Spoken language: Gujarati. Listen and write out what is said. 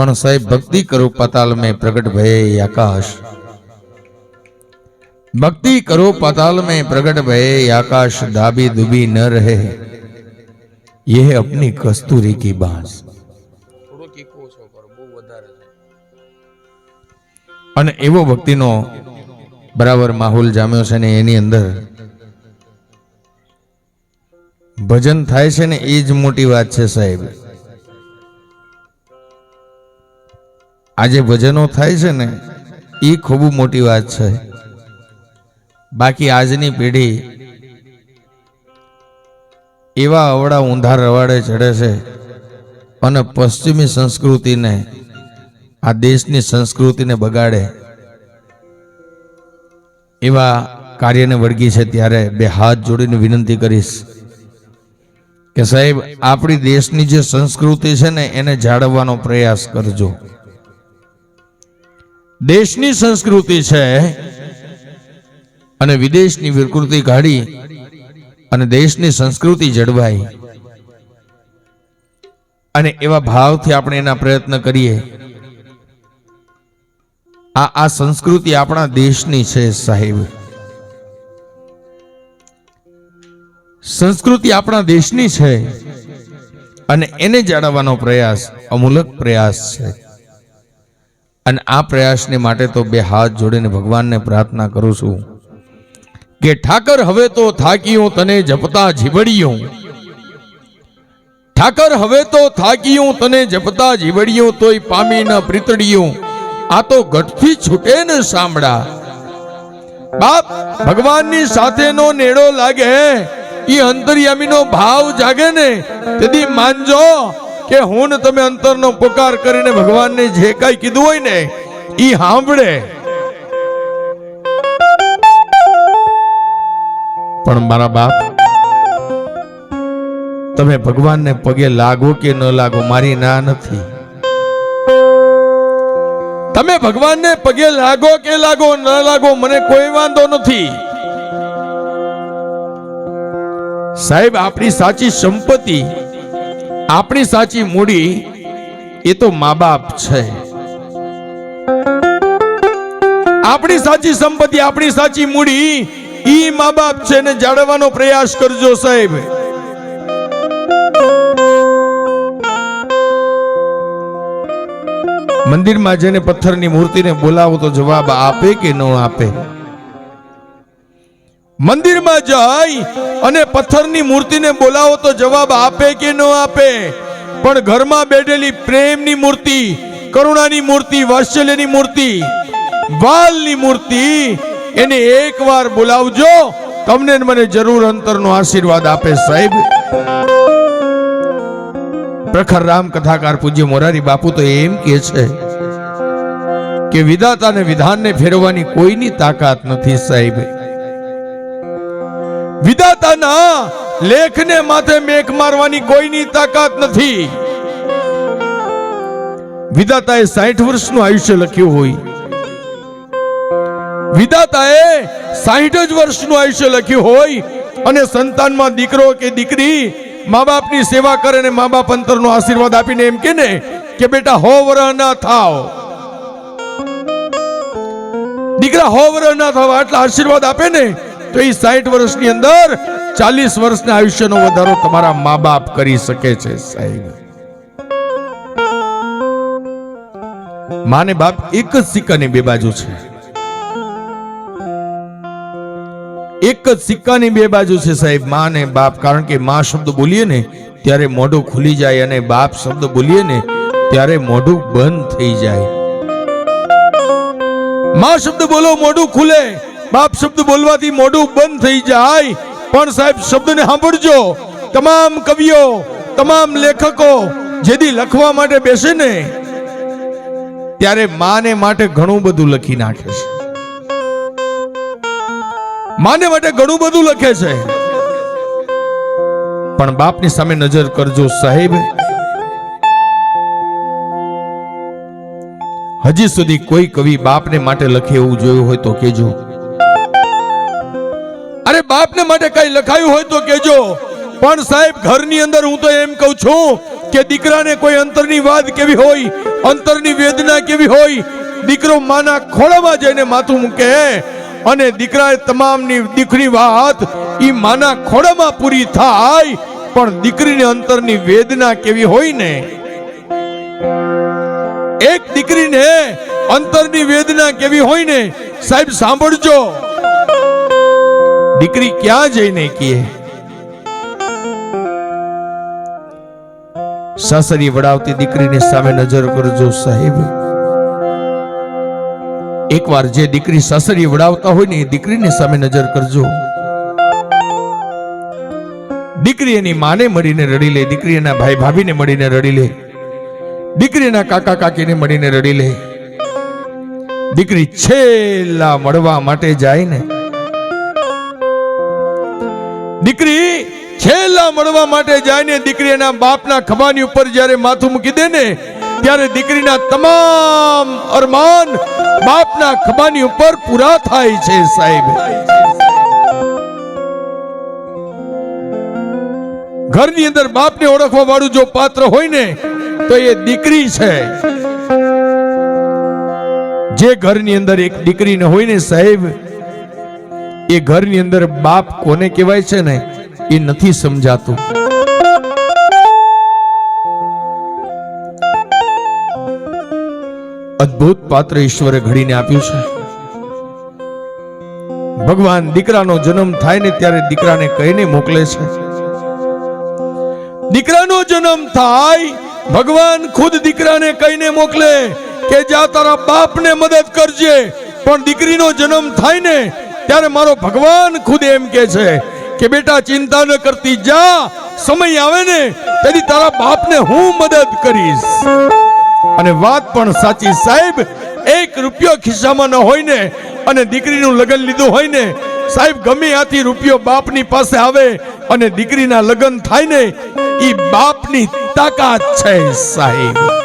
પણ સાહેબ, ભક્તિ કરો પાતાલ મેં પ્રગટ ભય આકાશ. ભક્તિ કરો પાતાલ મેં પ્રગટ ભય આકાશ દાબી દુબી ન રહે. યે અપની કસ્તુરી કી બાસ. અને એવો ભક્તિનો બરાબર માહોલ જામ્યો છે ને એની અંદર. ભજન થાય છે ને એ જ મોટી વાત છે સાહેબ. આજે ભજનો થાય છે ને એ ખૂબ મોટી વાત છે. બાકી આજની પેઢી એવા અવળા ઊંધા રવાડે ચડે છે અને પશ્ચિમી સંસ્કૃતિને, આ દેશની સંસ્કૃતિને બગાડે, એવા કાર્યને વળગી છે ત્યારે બે હાથ જોડીને વિનંતી કરીશ કે સાહેબ, આપણી દેશની જે સંસ્કૃતિ છે ને, એને જાળવવાનો પ્રયાસ કરજો. દેશની સંસ્કૃતિ છે અને વિદેશની વિકૃતિ કાઢી અને દેશની સંસ્કૃતિ જળવાઈ. અને એવા ભાવથી આપણે એના પ્રયત્ન કરીએ. આ આ સંસ્કૃતિ આપણા દેશની છે સાહેબ. સંસ્કૃતિ આપણા દેશની છે. અને એને જાળવવાનો પ્રયાસ, અમૂલક પ્રયાસ છે. અને આ પ્રયાસને માટે તો બે હાથ જોડીને ભગવાનને પ્રાર્થના કરું છું કે ઠાકર હવે તો થાક્યું, તને જપતા જીવડ્યું. ઠાકર હવે તો થાક્યું, તને જપતા જીવડ્યું, તોય પામી ન પ્રીતડ્યું. આ તો ગઢથી છૂટે ને સાંભળા. બાપ, ભગવાનની સાથેનો નેડો લાગે એ અંતર્યામીનો ભાવ જાગે ને. તેથી માનજો કે હું ને તમે અંતરનો પુકાર કરીને ભગવાનને જે કાંઈ કીધું હોય ને, ઈ સાંભળે. પણ મારા બાપ, તમે ભગવાનને પગે લાગો કે ન લાગો મારી ના નથી. તમે ભગવાનને પગે લાગો કે લાગો, ન લાગો, મને કોઈ વાંધો નથી. સાહેબ, આપણી સાચી સંપત્તિ આપણી સાચી મૂડી એ તો મા બાપ છે. આપણી સાચી સંપત્તિ, આપણી સાચી મૂડી ઈ મા બાપ છે ને જાળવવાનો પ્રયાસ કરજો સાહેબ. મંદિરમાં જઈને પથ્થરની મૂર્તિને બોલાવો તો જવાબ આપે કે ન આપે? મંદિરમાં જાય અને પથ્થરની મૂર્તિને બોલાવો તો જવાબ આપે કે ન આપે. પણ ઘરમાં બેઠેલી પ્રેમની મૂર્તિ, કરુણાની મૂર્તિ, વાત્સલ્યની મૂર્તિ, વાલની મૂર્તિ, એને એકવાર બોલાવજો. તમને મને જરૂર અંતરનો આશીર્વાદ આપે સાહેબ. પ્રખર રામ કથાકાર પૂજ્ય મોરારી બાપુ તો એમ કે છે કે વિધાતાને વિધાનને ફેરવવાની કોઈની તાકાત નથી સાહેબ. વિધાતાના લેખને માથે મેઘ મારવાની કોઈની તાકાત નથી. વિધાતાએ સાઠ વર્ષનું આયુષ્ય લખ્યું હોય. વિધાતાએ સાઠ જ વર્ષનું આયુષ્ય લખ્યું હોય અને સંતાનમાં દીકરો કે દીકરી મા બાપની સેવા કરે ને મા બાપ અંતરનો આશીર્વાદ આપીને એમ કે ને કે બેટા હો વરહ ના થાવ. દીકરા હો વરહ ના થાવ, આટલા આશીર્વાદ આપે ને તો એ સાઠ વર્ષની અંદર ચાલીસ વર્ષના આયુષ્યનો વધારો તમારા મા બાપ કરી શકે છે, સાહેબ. માને બાપ એક જ સિક્કાની બે બાજુ છે. એક જ સિક્કાની બે બાજુ છે, સાહેબમાં ને બાપ. કારણ કે માં શબ્દ બોલીએ ને, ત્યારે મોઢું ખુલી જાય અને બાપ શબ્દ બોલીએ ને, ત્યારે મોઢું બંધ થઈ જાય. માં શબ્દ બોલો, મોઢું ખુલે. બાપ શબ્દ બોલવાથી મોઢું બંધ થઈ જાય. પણ સાહેબ, શબ્દને સાંભળજો. તમામ કવિઓ, તમામ લેખકો જેથી લખવા માટે બેસે ને, ત્યારે માને માટે ઘણું બધું લખી નાખે છે. માને માટે ઘણું બધું લખે છે. પણ બાપની સામે નજર કરજો સાહેબ. હજી સુધી કોઈ કવિ બાપને માટે લખે એવું જોયું હોય તો કેજો બાપને માટે કઈ લખાયું હોય તો કેજો પણ સાહેબ, ઘરની અંદર હું તો એમ કહું છું કે દીકરાને કોઈ અંતરની વાત કેવી હોય, અંતરની વેદના કેવી હોય, દીકરો માના ખોળામાં જઈને માથું મૂકે અને દીકરાએ તમામની દીકરી વાત ઈ માના ખોળામાં પૂરી થાય, પણ દીકરીને અંતરની વેદના કેવી હોય ને? એક દીકરીને અંતરની વેદના કેવી હોય ને? સાહેબ, સાંભળજો. દીકરી ક્યાં જઈને કીએ? સાસરી વડાવતી દીકરીની સામે નજર કરજો સાહેબ. એકવાર જે દીકરી સાસરી વડાવતા હોય ને એ દીકરીની સામે નજર કરજો. દીકરી એની માને મળીને રડી લે, દીકરી એના ભાઈ ભાભીને મળીને રડી લે, દીકરી એના કાકા કાકીને મળીને રડી લે. દીકરી છેલ્લા મળવા માટે જાય ને દીકરી, છેલ્લા મળવા માટે જાય દીકરી એના બાપના ખભાની ઉપર જ્યારે માથું મૂકી દે ને, ત્યારે દીકરીના તમામ અરમાન બાપના ખભાની ઉપર પૂરા થાય છે સાહેબ. ઘરની અંદર બાપને ઓળખવા વાળું જો પાત્ર હોય ને, તો એ દીકરી છે. જે ઘરની અંદર એક દીકરી ન હોય ને સાહેબ એ ઘરની અંદર બાપ કોને કહેવાય છે ને, એ નથી સમજાતું. અદ્ભુત પાત્ર ઈશ્વરે ઘડીને આપ્યું છે. ભગવાન દીકરાનો જન્મ થાય ને ત્યારે દીકરાને કહીને મોકલે છે. દીકરાનો જન્મ થાય, ભગવાન ખુદ દીકરાને કહીને મોકલે કે જા તારા બાપને મદદ કરજે, પણ દીકરીનો જન્મ થાય ને ત્યારે મારો ભગવાન ખુદ એમ કે છે કે બેટા, ચિંતા ન કરતી, જા, સમય આવે ને, તેથી તારા બાપને હું મદદ કરીશ. અને વાત પણ સાચી સાહેબ, એક રૂપિયો ખિસ્સામાં ન હોય ને, અને દીકરીનું લગ્ન લીધું હોય ને, સાહેબ, ગમે આથી રૂપિયો બાપની પાસે આવે અને દીકરીના લગ્ન થાય ને એ બાપની તાકાત છે સાહેબ.